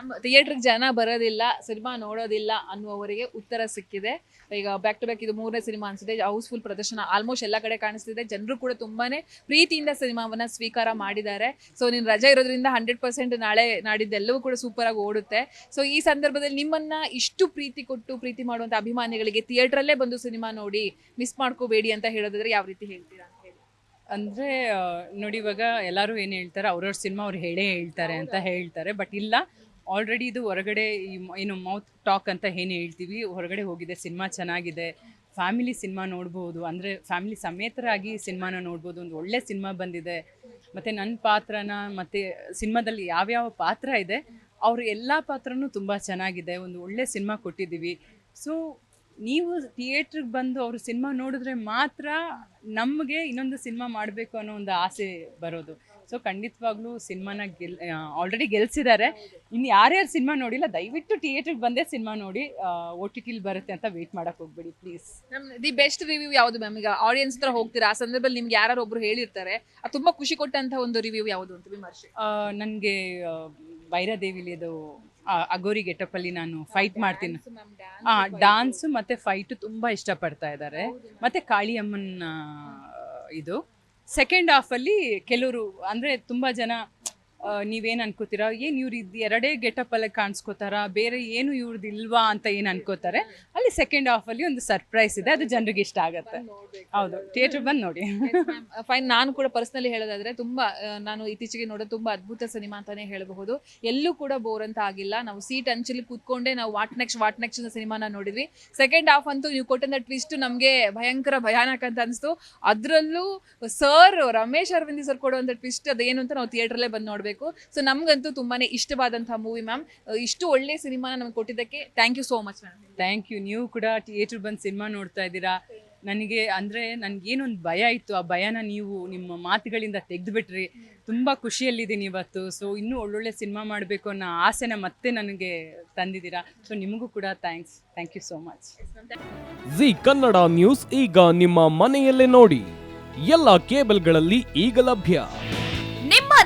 Ma'am ಥಿಯೇಟ್ರಿಗೆ ಜನ ಬರೋದಿಲ್ಲ ಸಿನಿಮಾ ನೋಡೋದಿಲ್ಲ ಅನ್ನುವವರಿಗೆ ಉತ್ತರ ಸಿಕ್ಕಿದೆ. ಈಗ ಬ್ಯಾಕ್ ಟು ಬ್ಯಾಕ್ ಇದು ಮೂರನೇ ಸಿನಿಮಾ ಅನಿಸಿದೆ ಹೌಸ್ಫುಲ್ ಪ್ರದರ್ಶನ ಆಲ್ಮೋಸ್ಟ್ ಎಲ್ಲ ಕಡೆ ಕಾಣಿಸ್ತಿದೆ. ಜನರು ಕೂಡ ತುಂಬಾನೇ ಪ್ರೀತಿಯಿಂದ ಸಿನಿಮಾವನ್ನ ಸ್ವೀಕಾರ ಮಾಡಿದ್ದಾರೆ. ಸೊ ನೀನು ರಜೆ ಇರೋದ್ರಿಂದ ಹಂಡ್ರೆಡ್ ಪರ್ಸೆಂಟ್ ನಾಳೆ ನಾಡಿದ್ದೆಲ್ಲವೂ ಕೂಡ ಸೂಪರ್ ಆಗಿ ಓಡುತ್ತೆ. ಸೊ ಈ ಸಂದರ್ಭದಲ್ಲಿ ನಿಮ್ಮನ್ನ ಇಷ್ಟು ಪ್ರೀತಿ ಕೊಟ್ಟು ಪ್ರೀತಿ ಮಾಡುವಂಥ ಅಭಿಮಾನಿಗಳಿಗೆ ಥಿಯೇಟ್ರಲ್ಲೇ ಬಂದು ಸಿನಿಮಾ ನೋಡಿ ಮಿಸ್ ಮಾಡ್ಕೋಬೇಡಿ ಅಂತ ಹೇಳೋದಾದ್ರೆ ಯಾವ ರೀತಿ ಹೇಳ್ತೀರಾ ಅಂದರೆ ನೋಡಿ ಇವಾಗ ಎಲ್ಲರೂ ಏನು ಹೇಳ್ತಾರೆ ಅವ್ರವ್ರ ಸಿನಿಮಾ ಅವ್ರು ಹೇಳೇ ಹೇಳ್ತಾರೆ ಅಂತ ಹೇಳ್ತಾರೆ. ಬಟ್ ಇಲ್ಲ ಆಲ್ರೆಡಿ ಇದು ಹೊರಗಡೆ ಏನು ಮೌತ್ ಟಾಕ್ ಅಂತ ಏನು ಹೇಳ್ತೀವಿ, ಹೊರಗಡೆ ಹೋಗಿದೆ, ಸಿನಿಮಾ ಚೆನ್ನಾಗಿದೆ ಫ್ಯಾಮಿಲಿ ಸಿನಿಮಾ ನೋಡ್ಬೋದು, ಅಂದರೆ ಫ್ಯಾಮಿಲಿ ಸಮೇತರಾಗಿ ಸಿನಿಮಾನ ನೋಡ್ಬೋದು, ಒಂದು ಒಳ್ಳೆ ಸಿನಿಮಾ ಬಂದಿದೆ. ಮತ್ತು ನನ್ನ ಪಾತ್ರನ, ಮತ್ತು ಸಿನಿಮಾದಲ್ಲಿ ಯಾವ್ಯಾವ ಪಾತ್ರ ಇದೆ, ಅವ್ರ ಎಲ್ಲ ಪಾತ್ರನೂ ತುಂಬ ಚೆನ್ನಾಗಿದೆ, ಒಂದು ಒಳ್ಳೆ ಸಿನಿಮಾ ಕೊಟ್ಟಿದ್ದೀವಿ. ಸೊ ನೀವು ಥಿಯೇಟ್ರಿಗೆ ಬಂದು ಅವರು ಸಿನಿಮಾ ನೋಡಿದ್ರೆ ಮಾತ್ರ ನಮಗೆ ಇನ್ನೊಂದು ಸಿನಿಮಾ ಮಾಡಬೇಕು ಅನ್ನೋ ಒಂದು ಆಸೆ ಬರೋದು. ಸೊ ಖಂಡಿತವಾಗ್ಲೂ ಸಿನಿಮಾನ ಗೆಲ್ ಆಲ್ರೆಡಿ ಗೆಲ್ಸಿದ್ದಾರೆ ಇನ್ನು ಯಾರ್ಯಾರು ಸಿನಿಮಾ ನೋಡಿಲ್ಲ ದಯವಿಟ್ಟು ಥಿಯೇಟ್ರಿಗೆ ಬಂದೇ ಸಿನಿಮಾ ನೋಡಿ ಓ ಟಿ ಟಿಲಿ ಬರುತ್ತೆ ಅಂತ ವೆಯ್ಟ್ ಮಾಡೋಕೆ ಹೋಗ್ಬೇಡಿ ಪ್ಲೀಸ್ ನಮ್ಮ ದಿ ಬೆಸ್ಟ್ ರಿವ್ಯೂ ಯಾವುದು ಮ್ಯಾಮ್ ಈಗ ಆಡಿಯನ್ಸ್ ಹತ್ರ ಹೋಗ್ತೀರಾ? ಆ ಸಂದರ್ಭದಲ್ಲಿ ನಿಮ್ಗೆ ಯಾರು ಒಬ್ರು ಹೇಳಿರ್ತಾರೆ ಅದು ತುಂಬ ಖುಷಿ ಕೊಟ್ಟಂಥ ಒಂದು ರಿವ್ಯೂ ಯಾವುದು ಅಂತ ವಿಮರ್ಶೆ. ನನಗೆ ಭೈರಾದೇವಿಲಿದು ಆ, ಅಗೋರಿ ಗೆಟಪ್ಪಲ್ಲಿ ನಾನು ಫೈಟ್ ಮಾಡ್ತೀನಿ. ಆ ಡಾನ್ಸ್ ಮತ್ತೆ ಫೈಟ್ ತುಂಬಾ ಇಷ್ಟಪಡ್ತಾ ಇದ್ದಾರೆ. ಮತ್ತೆ ಕಾಳಿಯಮ್ಮನ ಇದು ಸೆಕೆಂಡ್ ಹಾಫಲ್ಲಿ ಕೆಲವರು ಅಂದ್ರೆ ತುಂಬಾ ಜನ ನೀವೇನ್ ಅನ್ಕೋತೀರಾ? ಏನು ಇವ್ರು ಇದು ಎರಡೇ ಗೆಟಪ್ ಅಲ್ಲೇ ಕಾಣಿಸ್ಕೋತಾರ? ಬೇರೆ ಏನು ಇವ್ರದ್ದು ಇಲ್ವಾ ಅಂತ ಏನು ಅನ್ಕೋತಾರೆ? ಅಲ್ಲಿ ಸೆಕೆಂಡ್ ಹಾಫಲ್ಲಿ ಒಂದು ಸರ್ಪ್ರೈಸ್ ಇದೆ. ಅದು ಜನರಿಗೆ ಇಷ್ಟ ಆಗುತ್ತೆ. ಹೌದು. ಥಿಯೇಟರ್ ಬಂದು ನೋಡಿ. ಫೈನ್ ನಾನು ಕೂಡ ಪರ್ಸನಲಿ ಹೇಳೋದಾದ್ರೆ ತುಂಬಾ ಆ, ನಾನು ಇತ್ತೀಚೆಗೆ ನೋಡೋದು ತುಂಬಾ ಅದ್ಭುತ ಸಿನಿಮಾ ಅಂತಾನೆ ಹೇಳಬಹುದು. ಎಲ್ಲೂ ಕೂಡ ಬೋರ್ ಅಂತ ಆಗಿಲ್ಲ. ನಾವು ಸೀಟ್ ಅಂಚಲ್ಲಿ ಕೂತ್ಕೊಂಡೇ ನಾವು ವಾಟ್ ನೆಕ್ಸ್ಟ್ ವಾಟ್ ನೆಕ್ಸ್ಟ್ ಸಿನಿಮಾನ ನೋಡಿದ್ವಿ. ಸೆಕೆಂಡ್ ಹಾಫ್ ಅಂತೂ ನೀವು ಕೊಟ್ಟಂತ ಟ್ವಿಸ್ಟ್ ನಮಗೆ ಭಯಂಕರ ಭಯಾನಕ ಅಂತ ಅನಿಸ್ತು. ಅದರಲ್ಲೂ ಸರ್ ರಮೇಶ್ ಅರವಿಂದ್ ಸರ್ ಕೊಡುವಂತ ಟ್ವಿಸ್ಟ್ ಅದೇನು ಅಂತ ನಾವು ಥಿಯೇಟ್ರಲ್ಲೇ ಬಂದು ನೋಡಬೇಕು. ಸೊ ನಮಗಂತೂ ತುಂಬಾನೇ ಇಷ್ಟವಾದಂತಹ ಮೂವಿ ಮ್ಯಾಮ್ ಇಷ್ಟು ಒಳ್ಳೆ ಸಿನಿಮಾನ ನಮ್ಗೆ ಕೊಟ್ಟಿದ್ದಕ್ಕೆ thank you so much ma'am thank you ನೀವು ಕೂಡ ಥಿಯೇಟರ್ ಬಂದು ಸಿನಿಮಾ ನೋಡ್ತಾ ಇದ್ದೀರಾ? ನನಗೆ ಅಂದರೆ ನನಗೇನೊಂದು ಭಯ ಇತ್ತು. ಆ ಭಯನ ನೀವು ನಿಮ್ಮ ಮಾತುಗಳಿಂದ ತೆಗೆದುಬಿಟ್ರಿ. ತುಂಬ ಖುಷಿಯಲ್ಲಿದ್ದೀನಿ ಇವತ್ತು. ಸೊ ಇನ್ನೂ ಒಳ್ಳೊಳ್ಳೆ ಸಿನಿಮಾ ಮಾಡಬೇಕು ಅನ್ನೋ ಆಸೆನ ಮತ್ತೆ ನನಗೆ ತಂದಿದ್ದೀರಾ. ಸೊ ನಿಮಗೂ ಕೂಡ thanks thank you so much Zee Kannada news ಈಗ ನಿಮ್ಮ ಮನೆಯಲ್ಲೇ ನೋಡಿ. ಎಲ್ಲ ಕೇಬಲ್ಗಳಲ್ಲಿ ಈಗ ಲಭ್ಯ.